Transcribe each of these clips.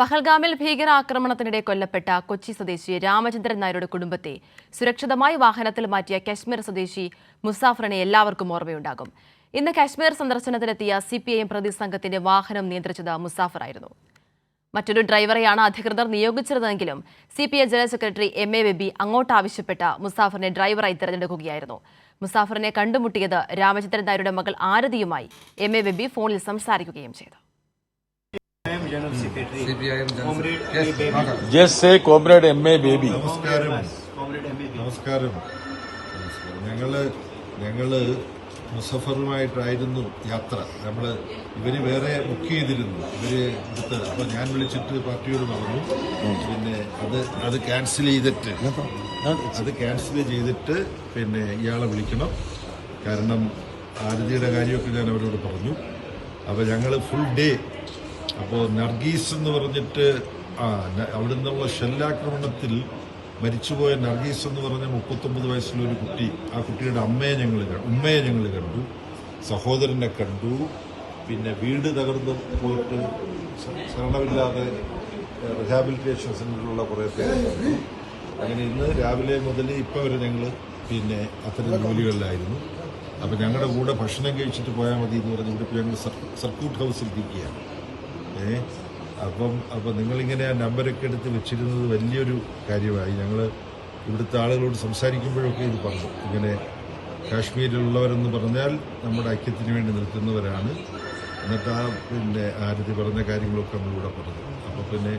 പഹൽഗാമിൽ ഭീകരാക്രമണത്തിനിടെ കൊല്ലപ്പെട്ട കൊച്ചി സ്വദേശി രാമചന്ദ്രൻ നായരുടെ കുടുംബത്തെ സുരക്ഷിതമായി വാഹനത്തിൽ മാറ്റിയ കശ്മീർ സ്വദേശി മുസാഫറിനെ എല്ലാവർക്കും ഓർമ്മയുണ്ടാകും. ഇന്ന് കശ്മീർ സന്ദർശനത്തിനെത്തിയ സി പി ഐ എം പ്രതി സംഘത്തിന്റെ വാഹനം നിയന്ത്രിച്ചത് മുസാഫറായിരുന്നു മറ്റൊരു ഡ്രൈവറെയാണ് അധികൃതർ നിയോഗിച്ചിരുന്നതെങ്കിലും C P I general secretary M A Baby അങ്ങോട്ട് ആവശ്യപ്പെട്ട മുസാഫറിനെ ഡ്രൈവറായി തിരഞ്ഞെടുക്കുകയായിരുന്നു. മുസാഫറിനെ കണ്ടുമുട്ടിയത് രാമചന്ദ്രൻ നായരുടെ മകൾ ആരതിയുമായി എം എ ബേബി ഫോണിൽ സംസാരിക്കുകയും ചെയ്തു. Maga. Say say M A Baby നമസ്കാരം ഞങ്ങൾ ഞങ്ങൾ മുസഫറുമായിട്ടായിരുന്നു യാത്ര. നമ്മൾ ഇവർ വേറെ ബുക്ക് ചെയ്തിരുന്നു. ഇവർ എടുത്ത് അപ്പൊ ഞാൻ വിളിച്ചിട്ട് പാർട്ടിയോട് പറഞ്ഞു. പിന്നെ അത് അത് ക്യാൻസൽ ചെയ്തിട്ട്. അത് ക്യാൻസൽ ചെയ്തിട്ട് പിന്നെ ഇയാളെ വിളിക്കണം. കാരണം ആരതിയുടെ കാര്യമൊക്കെ ഞാൻ അവരോട് പറഞ്ഞു. അപ്പോൾ ഞങ്ങൾ ഫുൾ ഡേ അപ്പോൾ നർഗീസ് എന്ന് പറഞ്ഞിട്ട് ആ അവിടെ നിന്നുള്ള ഷെല്ലാക്രമണത്തിൽ മരിച്ചുപോയ നർഗീസ് എന്ന് പറഞ്ഞ മുപ്പത്തൊമ്പത് വയസ്സിലൊരു കുട്ടി ആ കുട്ടിയുടെ അമ്മയെ ഞങ്ങൾ ഉമ്മയെ ഞങ്ങൾ കണ്ടു സഹോദരനെ കണ്ടു പിന്നെ വീട് തകർന്ന് പോയിട്ട് ശരണമില്ലാതെ റിഹാബിലിറ്റേഷൻ സെന്ററിലുള്ള കുറേ പേര് അങ്ങനെ ഇന്ന് രാവിലെ മുതൽ ഇപ്പോൾ വരെ ഞങ്ങൾ പിന്നെ അത്തരം ജോലികളിലായിരുന്നു. അപ്പോൾ ഞങ്ങളുടെ കൂടെ ഭക്ഷണം കഴിച്ചിട്ട് പോയാൽ മതി എന്ന് പറഞ്ഞ് ഇവിടെ ഞങ്ങൾ സർക്യൂട്ട് ഹൗസിൽ ഇരിക്കുകയാണ്. ഏ അപ്പം അപ്പം നിങ്ങളിങ്ങനെ ആ നമ്പരൊക്കെ എടുത്ത് വെച്ചിരുന്നത് വലിയൊരു കാര്യമായി. ഞങ്ങൾ ഇവിടുത്തെ ആളുകളോട് സംസാരിക്കുമ്പോഴൊക്കെ ഇത് പറഞ്ഞു. ഇങ്ങനെ കാശ്മീരിലുള്ളവരെന്ന് പറഞ്ഞാൽ നമ്മുടെ ഐക്യത്തിന് വേണ്ടി നിൽക്കുന്നവരാണ്. എന്നിട്ട് ആ പിന്നെ ആരതി പറഞ്ഞ കാര്യങ്ങളൊക്കെ നമ്മളിവിടെ പറഞ്ഞു. അപ്പോൾ പിന്നെ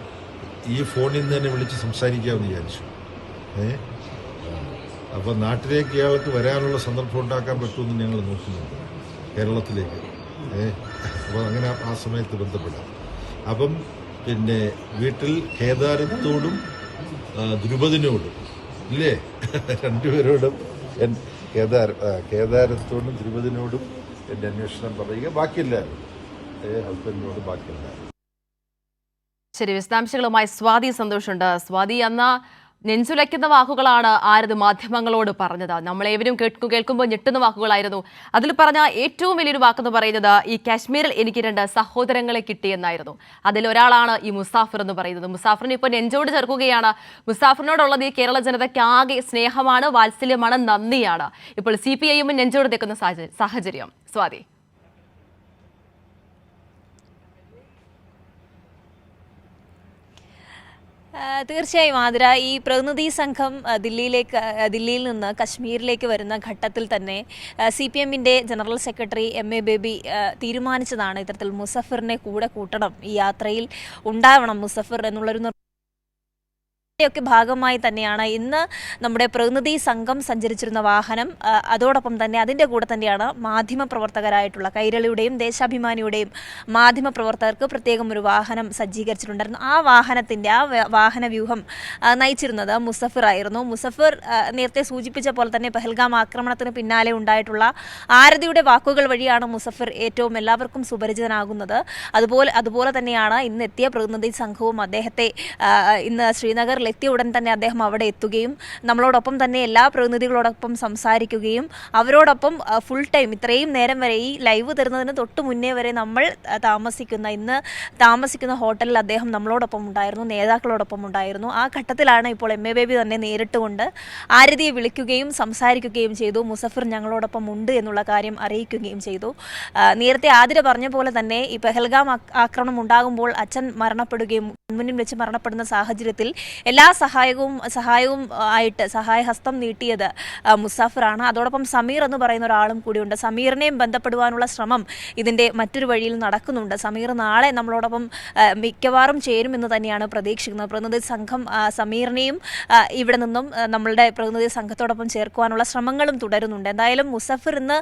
ഈ ഫോണിൽ നിന്ന് തന്നെ വിളിച്ച് സംസാരിക്കാമെന്ന് വിചാരിച്ചു. ഏ? അപ്പോൾ നാട്ടിലേക്ക് ഇയാൾക്ക് വരാനുള്ള സന്ദർഭം ഉണ്ടാക്കാൻ പറ്റുമെന്ന് ഞങ്ങൾ നോക്കുന്നുണ്ട് കേരളത്തിലേക്ക്. ഏ? അപ്പോൾ അങ്ങനെ ആ സമയത്ത് ബന്ധപ്പെടാം. അപ്പം പിന്നെ വീട്ടിൽ കേദാരത്തോടും ദ്രുപതിനോടും ഇല്ലേ? രണ്ടുപേരോടും കേദാര കേദാരത്തോടും ദ്രുപദിനോടും എന്റെ അന്വേഷണം പറയുക. ബാക്കിയെല്ലാവരും ഹസ്ബൻഡിനോട് ബാക്കിയില്ലായിരുന്നു ശരി വിശദാംശങ്ങളുമായി സ്വാതി സന്തോഷമുണ്ട് സ്വാതി അന്ന് നെഞ്ചുലയ്ക്കുന്ന വാക്കുകളാണ് ആരത് മാധ്യമങ്ങളോട് പറഞ്ഞത്. നമ്മളേവരും കേൾക്കും കേൾക്കുമ്പോൾ ഞെട്ടുന്ന വാക്കുകളായിരുന്നു. അതിൽ പറഞ്ഞ ഏറ്റവും വലിയൊരു വാക്കെന്ന് പറയുന്നത് ഈ കാശ്മീരിൽ എനിക്ക് രണ്ട് സഹോദരങ്ങളെ കിട്ടിയെന്നായിരുന്നു. അതിലൊരാളാണ് ഈ മുസാഫർ എന്ന് പറയുന്നത്. മുസാഫറിനെ ഇപ്പോൾ നെഞ്ചോട് ചേർക്കുകയാണ്. മുസാഫിറിനോടുള്ളത് ഈ കേരള ജനതയ്ക്ക് ആകെ സ്നേഹമാണ് വാത്സല്യമാണ് നന്ദിയാണ്. ഇപ്പോൾ സി പി ഐഎമ്മും നെഞ്ചോട് നിൽക്കുന്ന സാഹച- സാഹചര്യം. സ്വാതി ആ, തീർച്ചയായും ആതിര ഈ പ്രതിനിധി സംഘം ദില്ലിയിലേക്ക് ദില്ലിയിൽ നിന്ന് കശ്മീരിലേക്ക് വരുന്ന ഘട്ടത്തിൽ തന്നെ സി പി എമ്മിന്റെ general secretary M A Baby തീരുമാനിച്ചതാണ് ഇത്തരത്തിൽ മുസഫറിനെ കൂടെ കൂട്ടണം ഈ യാത്രയിൽ ഉണ്ടാവണം മുസഫർ എന്നുള്ളൊരു ഒക്കെ ഭാഗമായി തന്നെയാണ് ഇന്ന് നമ്മുടെ പ്രതിനിധി സംഘം സഞ്ചരിച്ചിരുന്ന വാഹനം. അതോടൊപ്പം തന്നെ അതിന്റെ കൂടെ തന്നെയാണ് മാധ്യമ പ്രവർത്തകരായിട്ടുള്ള കൈരളിയുടെയും ദേശാഭിമാനിയുടെയും മാധ്യമ പ്രവർത്തകർക്ക് പ്രത്യേകം ഒരു വാഹനം സജ്ജീകരിച്ചിട്ടുണ്ടായിരുന്നു. ആ വാഹനത്തിന്റെ ആ വാഹന വ്യൂഹം നയിച്ചിരുന്നത് മുസഫിർ ആയിരുന്നു. മുസഫിർ നേരത്തെ സൂചിപ്പിച്ച പോലെ തന്നെ പെഹൽഗാം ആക്രമണത്തിന് പിന്നാലെ ഉണ്ടായിട്ടുള്ള ആരതിയുടെ വാക്കുകൾ വഴിയാണ് മുസഫിർ ഏറ്റവും എല്ലാവർക്കും സുപരിചിതനാകുന്നത്. അതുപോലെ അതുപോലെ തന്നെയാണ് ഇന്ന് എത്തിയ പ്രതിനിധി സംഘവും അദ്ദേഹത്തെ ഇന്ന് ശ്രീനഗറിൽ എത്തിയ ഉടൻ തന്നെ അദ്ദേഹം അവിടെ എത്തുകയും നമ്മളോടൊപ്പം തന്നെ എല്ലാ പ്രതിനിധികളോടൊപ്പം സംസാരിക്കുകയും അവരോടൊപ്പം ഫുൾ ടൈം ഇത്രയും നേരം വരെ ഈ ലൈവ് തരുന്നതിന് തൊട്ട് മുന്നേ വരെ നമ്മൾ താമസിക്കുന്ന ഇന്ന് താമസിക്കുന്ന ഹോട്ടലിൽ അദ്ദേഹം നമ്മളോടൊപ്പം ഉണ്ടായിരുന്നു നേതാക്കളോടൊപ്പം ഉണ്ടായിരുന്നു. ആ ഘട്ടത്തിലാണ് ഇപ്പോൾ എം എ ബേബി തന്നെ നേരിട്ട് കൊണ്ട് ആരതിയെ വിളിക്കുകയും സംസാരിക്കുകയും ചെയ്തു. മുസഫിർ ഞങ്ങളോടൊപ്പം ഉണ്ട് എന്നുള്ള കാര്യം അറിയിക്കുകയും ചെയ്തു. നേരത്തെ ആതിര പറഞ്ഞ പോലെ തന്നെ ഈ പെഹൽഗാം ആക്രമണം ഉണ്ടാകുമ്പോൾ അച്ഛൻ മരണപ്പെടുകയും മുന്നിൽ വെച്ച് മരണപ്പെടുന്ന സാഹചര്യത്തിൽ എല്ലാ സഹായവും സഹായവും ആയിട്ട് സഹായഹസ്തം നീട്ടിയത് മുസാഫറാണ്. അതോടൊപ്പം സമീർ എന്ന് പറയുന്ന ഒരാളും കൂടിയുണ്ട്. സമീറിനെയും ബന്ധപ്പെടുവാനുള്ള ശ്രമം ഇതിന്റെ മറ്റൊരു വഴിയിൽ നടക്കുന്നുണ്ട്. സമീർ നാളെ നമ്മളോടൊപ്പം മിക്കവാറും ചേരുമെന്ന് തന്നെയാണ് പ്രതീക്ഷിക്കുന്നത്. പ്രതിനിധി സംഘം സമീറിനെയും ഇവിടെ നിന്നും നമ്മളുടെ പ്രതിനിധി സംഘത്തോടൊപ്പം ചേർക്കുവാനുള്ള ശ്രമങ്ങളും തുടരുന്നുണ്ട്. എന്തായാലും മുസഫർ ഇന്ന്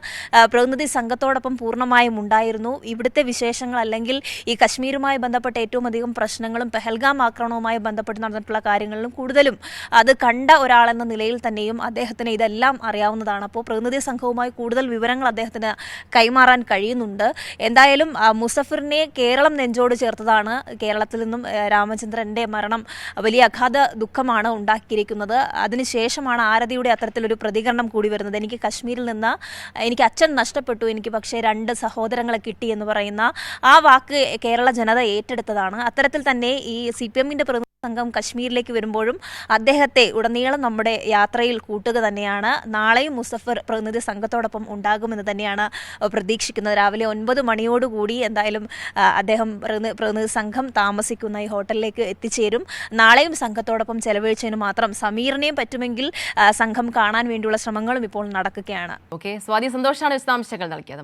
പ്രതിനിധി സംഘത്തോടൊപ്പം പൂർണമായും ഉണ്ടായിരുന്നു. ഇവിടുത്തെ വിശേഷങ്ങൾ അല്ലെങ്കിൽ ഈ കശ്മീരുമായി ബന്ധപ്പെട്ട ഏറ്റവും അധികം പ്രശ്നങ്ങളും പെഹൽഗാം ആക്രമണവുമായി ബന്ധപ്പെട്ട് നടന്നിട്ടുള്ള കാര്യങ്ങളിലും കൂടുതലും അത് കണ്ട ഒരാളെന്ന നിലയിൽ തന്നെയും അദ്ദേഹത്തിന് ഇതെല്ലാം അറിയാവുന്നതാണ്. അപ്പോൾ പ്രതിനിധി സംഘവുമായി കൂടുതൽ വിവരങ്ങൾ അദ്ദേഹത്തിന് കൈമാറാൻ കഴിയുന്നുണ്ട്. എന്തായാലും മുസഫറിനെ കേരളം നെഞ്ചോട് ചേർത്തതാണ്. കേരളത്തിൽ നിന്നും രാമചന്ദ്രന്റെ മരണം വലിയ അഗാധ ദുഃഖമാണ് ഉണ്ടാക്കിയിരിക്കുന്നത്. അതിനുശേഷമാണ് ആരതിയുടെ അത്തരത്തിലൊരു പ്രതികരണം കൂടി വരുന്നത്. എനിക്ക് കശ്മീരിൽ നിന്ന് എനിക്ക് അച്ഛൻ നഷ്ടപ്പെട്ടു എനിക്ക് പക്ഷേ രണ്ട് സഹോദരങ്ങളെ കിട്ടി എന്ന് പറയുന്ന ആ വാക്ക് കേരള ജനത ഏറ്റെടുത്തതാണ്. അത്തരത്തിൽ തന്നെ ഈ സി പി എമ്മിന്റെ സംഘം കശ്മീരിലേക്ക് വരുമ്പോഴും അദ്ദേഹത്തെ ഉടനീളം നമ്മുടെ യാത്രയിൽ കൂട്ടുക തന്നെയാണ്. നാളെയും മുസഫർ പ്രതിനിധി സംഘത്തോടൊപ്പം ഉണ്ടാകുമെന്ന് തന്നെയാണ് പ്രതീക്ഷിക്കുന്നത്. രാവിലെ ഒൻപത് മണിയോടുകൂടി എന്തായാലും അദ്ദേഹം പ്രതിനി- പ്രതിനിധി സംഘം താമസിക്കുന്ന ഈ ഹോട്ടലിലേക്ക് എത്തിച്ചേരും. നാളെയും സംഘത്തോടൊപ്പം ചെലവഴിച്ചതിന് മാത്രം സമീറിനെയും പറ്റുമെങ്കിൽ സംഘം കാണാൻ വേണ്ടിയുള്ള ശ്രമങ്ങളും ഇപ്പോൾ നടക്കുകയാണ്. ഓക്കെ. സ്വാതി സന്തോഷാണ് വിശദാംശങ്ങൾ നൽകിയത്.